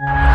you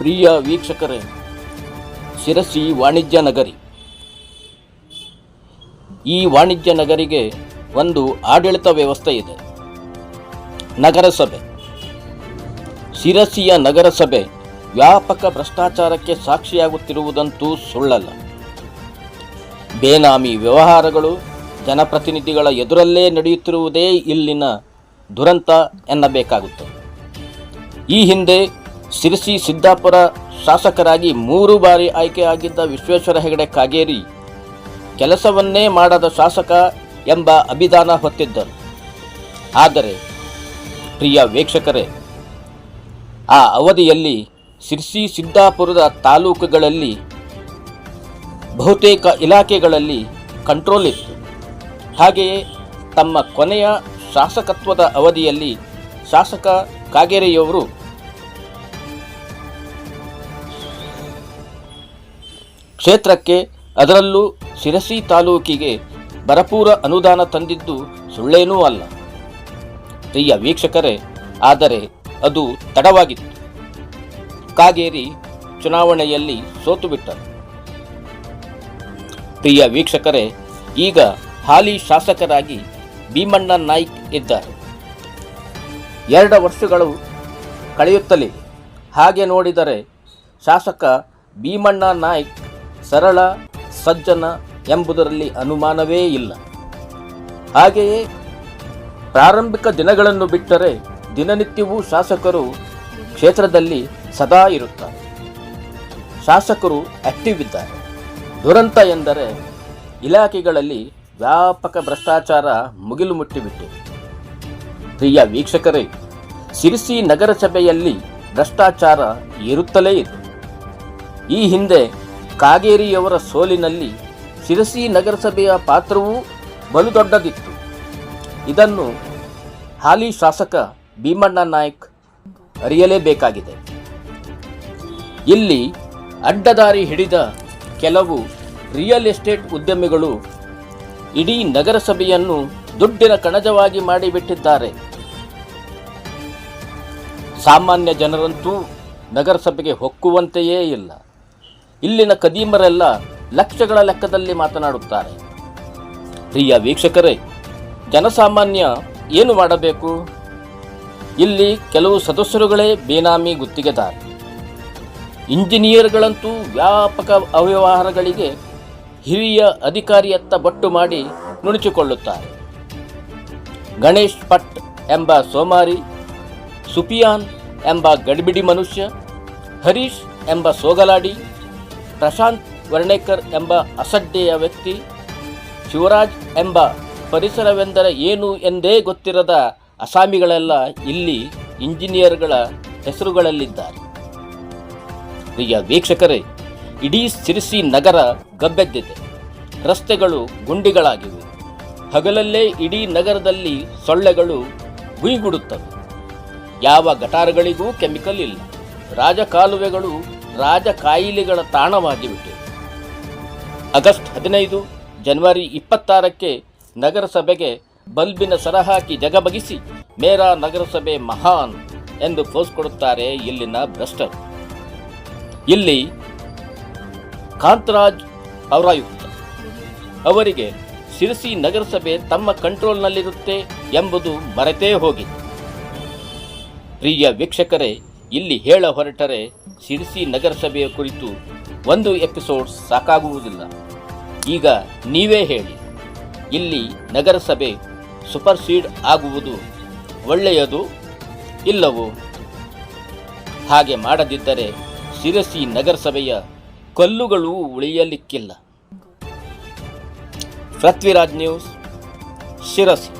ಪ್ರಿಯ ವೀಕ್ಷಕರೇ, ಶಿರಸಿ ವಾಣಿಜ್ಯ ನಗರಿ. ಈ ವಾಣಿಜ್ಯ ನಗರಿಗೆ ಒಂದು ಆಡಳಿತ ವ್ಯವಸ್ಥೆ ಇದೆ. ನಗರಸಭೆ. ಶಿರಸಿಯ ನಗರಸಭೆ ವ್ಯಾಪಕ ಭ್ರಷ್ಟಾಚಾರಕ್ಕೆ ಸಾಕ್ಷಿಯಾಗುತ್ತಿರುವುದಂತೂ ಸುಳ್ಳಲ್ಲ. ಬೇನಾಮಿ ವ್ಯವಹಾರಗಳು ಜನಪ್ರತಿನಿಧಿಗಳ ಎದುರಲ್ಲೇ ನಡೆಯುತ್ತಿರುವುದೇ ಇಲ್ಲಿನ ದುರಂತ ಎನ್ನಬೇಕಾಗುತ್ತದೆ ಈ ಹಿಂದೆ ಸಿರಸಿ ಸಿದ್ದಾಪುರ ಶಾಸಕರಾಗಿ ಮೂರು ಬಾರಿ ಆಯ್ಕೆಯಾಗಿದ್ದ ವಿಶ್ವೇಶ್ವರ ಹೆಗಡೆ ಕಾಗೇರಿ ಕೆಲಸವನ್ನೇ ಮಾಡದ ಶಾಸಕ ಎಂಬ ಅಭಿದಾನ ಹೊತ್ತಿದ್ದರು. ಆದರೆ ಪ್ರಿಯ ವೀಕ್ಷಕರೇ, ಆ ಅವಧಿಯಲ್ಲಿ ಸಿರ್ಸಿ ಸಿದ್ದಾಪುರದ ತಾಲೂಕುಗಳಲ್ಲಿ ಬಹುತೇಕ ಇಲಾಖೆಗಳಲ್ಲಿ ಕಂಟ್ರೋಲ್ ಇತ್ತು. ಹಾಗೆಯೇ ತಮ್ಮ ಕೊನೆಯ ಶಾಸಕತ್ವದ ಅವಧಿಯಲ್ಲಿ ಶಾಸಕ ಕಾಗೇರಿಯವರು ಕ್ಷೇತ್ರಕ್ಕೆ ಅದರಲ್ಲೂ ಶಿರಸಿ ತಾಲೂಕಿಗೆ ಭರಪೂರ ಅನುದಾನ ತಂದಿದ್ದು ಸುಳ್ಳೇನೂ ಅಲ್ಲ. ಪ್ರಿಯ ವೀಕ್ಷಕರೇ, ಆದರೆ ಅದು ತಡವಾಗಿತ್ತು. ಕಾಗೇರಿ ಚುನಾವಣೆಯಲ್ಲಿ ಸೋತು ಬಿಟ್ಟರು. ಪ್ರಿಯ ವೀಕ್ಷಕರೇ, ಈಗ ಹಾಲಿ ಶಾಸಕರಾಗಿ ಭೀಮಣ್ಣ ನಾಯ್ಕ್ ಇದ್ದಾರೆ. ಎರಡು ವರ್ಷಗಳು ಕಳೆಯುತ್ತಲೇ ಹಾಗೆ ನೋಡಿದರೆ ಶಾಸಕ ಭೀಮಣ್ಣ ನಾಯ್ಕ್ ಸರಳ, ಸಜ್ಜನ ಎಂಬುದರಲ್ಲಿ ಅನುಮಾನವೇ ಇಲ್ಲ. ಹಾಗೆಯೇ ಪ್ರಾರಂಭಿಕ ದಿನಗಳನ್ನು ಬಿಟ್ಟರೆ ದಿನನಿತ್ಯವೂ ಶಾಸಕರು ಕ್ಷೇತ್ರದಲ್ಲಿ ಸದಾ ಇರುತ್ತಾರೆ. ಶಾಸಕರು ಆಕ್ಟಿವ್ ಇದ್ದಾರೆ. ದುರಂತ ಎಂದರೆ ಇಲಾಖೆಗಳಲ್ಲಿ ವ್ಯಾಪಕ ಭ್ರಷ್ಟಾಚಾರ ಮುಗಿಲು ಮುಟ್ಟಿಬಿಟ್ಟಿದೆ ಪ್ರಿಯ ವೀಕ್ಷಕರೇ, ಸಿರಿಸಿ ನಗರಸಭೆಯಲ್ಲಿ ಭ್ರಷ್ಟಾಚಾರ ಇರುತ್ತಲೇ ಇದೆ. ಈ ಹಿಂದೆ ಕಾಗೇರಿಯವರ ಸೋಲಿನಲ್ಲಿ ಶಿರಸಿ ನಗರಸಭೆಯ ಪಾತ್ರವೂ ಬಲು ದೊಡ್ಡದಿತ್ತು ಇದನ್ನು ಹಾಲಿ ಶಾಸಕ ಭೀಮಣ್ಣ ನಾಯ್ಕ್ ಅರಿಯಲೇಬೇಕಾಗಿದೆ. ಇಲ್ಲಿ ಅಡ್ಡದಾರಿ ಹಿಡಿದ ಕೆಲವು ರಿಯಲ್ ಎಸ್ಟೇಟ್ ಉದ್ಯಮಿಗಳು ಇಡೀ ನಗರಸಭೆಯನ್ನು ದುಡ್ಡಿನ ಕಣಜವಾಗಿ ಮಾಡಿಬಿಟ್ಟಿದ್ದಾರೆ. ಸಾಮಾನ್ಯ ಜನರಂತೂ ನಗರಸಭೆಗೆ ಹೊಕ್ಕುವಂತೆಯೇ ಇಲ್ಲ. ಇಲ್ಲಿನ ಕದೀಮರೆಲ್ಲ ಲಕ್ಷಗಳ ಲೆಕ್ಕದಲ್ಲಿ ಮಾತನಾಡುತ್ತಾರೆ. ಪ್ರಿಯ ವೀಕ್ಷಕರೇ, ಜನಸಾಮಾನ್ಯ ಏನು ಮಾಡಬೇಕು? ಇಲ್ಲಿ ಕೆಲವು ಸದಸ್ಯರುಗಳೇ ಬೇನಾಮಿ ಗುತ್ತಿಗೆದಾರ. ಇಂಜಿನಿಯರ್ಗಳಂತೂ ವ್ಯಾಪಕ ಅವ್ಯವಹಾರಗಳಿಗೆ ಹಿರಿಯ ಅಧಿಕಾರಿಯತ್ತ ಬಟ್ಟು ಮಾಡಿ ನುಣುಚಿಕೊಳ್ಳುತ್ತಾರೆ. ಗಣೇಶ್ ಪಟ್ ಎಂಬ ಸೋಮಾರಿ, ಸುಪಿಯಾನ್ ಎಂಬ ಗಡಿಬಿಡಿ ಮನುಷ್ಯ, ಹರೀಶ್ ಎಂಬ ಸೋಗಲಾಡಿ ಪ್ರಶಾಂತ್ ವರ್ಣೇಕರ್ ಎಂಬ ಅಸಡ್ಡೆಯ ವ್ಯಕ್ತಿ, ಶಿವರಾಜ್ ಎಂಬ ಪರಿಸರವೆಂದರೆ ಏನು ಎಂದೇ ಗೊತ್ತಿರದ ಅಸಾಮಿಗಳೆಲ್ಲ ಇಲ್ಲಿ ಇಂಜಿನಿಯರ್ಗಳ ಹೆಸರುಗಳಲ್ಲಿದ್ದಾರೆ. ಪ್ರಿಯ ವೀಕ್ಷಕರೇ, ಇಡೀ ಸಿರಿಸಿ ನಗರ ಗಬ್ಬೆದ್ದಿದೆ. ರಸ್ತೆಗಳು ಗುಂಡಿಗಳಾಗಿವೆ. ಹಗಲಲ್ಲೇ ಇಡೀ ನಗರದಲ್ಲಿ ಸೊಳ್ಳೆಗಳು ಗುಯ್ಗುಡುತ್ತವೆ. ಯಾವ ಗಟಾರಗಳಿಗೂ ಕೆಮಿಕಲ್ ಇಲ್ಲ. ರಾಜಕಾಲುವೆಗಳು ರಾಜ ಕಾಯಿಲೆಗಳ ತಾಣವಾಗಿಬಿಟ್ಟಿವೆ ಆಗಸ್ಟ್ ಹದಿನೈದು ಜನವರಿ ಇಪ್ಪತ್ತಾರಕ್ಕೆ ನಗರಸಭೆಗೆ ಬಲ್ಬಿನ ಸರ ಹಾಕಿ ಜಗಬಗಿಸಿ ಮೇರಾ ನಗರಸಭೆ ಮಹಾನ್ ಎಂದು ಪೋಸ್ ಕೊಡುತ್ತಾರೆ ಇಲ್ಲಿನ ಭ್ರಷ್ಟರು. ಇಲ್ಲಿ ಕಾಂತರಾಜ್ ಪೌರಾಯುಕ್ತ. ಅವರಿಗೆ ಸಿರಸಿ ನಗರಸಭೆ ತಮ್ಮ ಕಂಟ್ರೋಲ್ನಲ್ಲಿರುತ್ತೆ ಎಂಬುದು ಮರೆತೇ ಹೋಗಿದೆ. ಪ್ರಿಯ ವೀಕ್ಷಕರೇ ಇಲ್ಲಿ ಹೇಳ ಹೊರಟರೆ ಸಿರಿಸಿ ನಗರಸಭೆಯ ಕುರಿತು ಒಂದು ಎಪಿಸೋಡ್ ಸಾಕಾಗುವುದಿಲ್ಲ. ಈಗ ನೀವೇ ಹೇಳಿ. ಇಲ್ಲಿ ನಗರಸಭೆ ಸೂಪರ್ ಸೀಡ್ ಆಗುವುದು ಒಳ್ಳೆಯದು ಇಲ್ಲವೋ? ಹಾಗೆ ಮಾಡದಿದ್ದರೆ ಶಿರಸಿ ನಗರಸಭೆಯ ಕಲ್ಲುಗಳು ಉಳಿಯಲಿಕ್ಕಿಲ್ಲ. ಪೃಥ್ವಿರಾಜ್ ನ್ಯೂಸ್, ಶಿರಸಿ.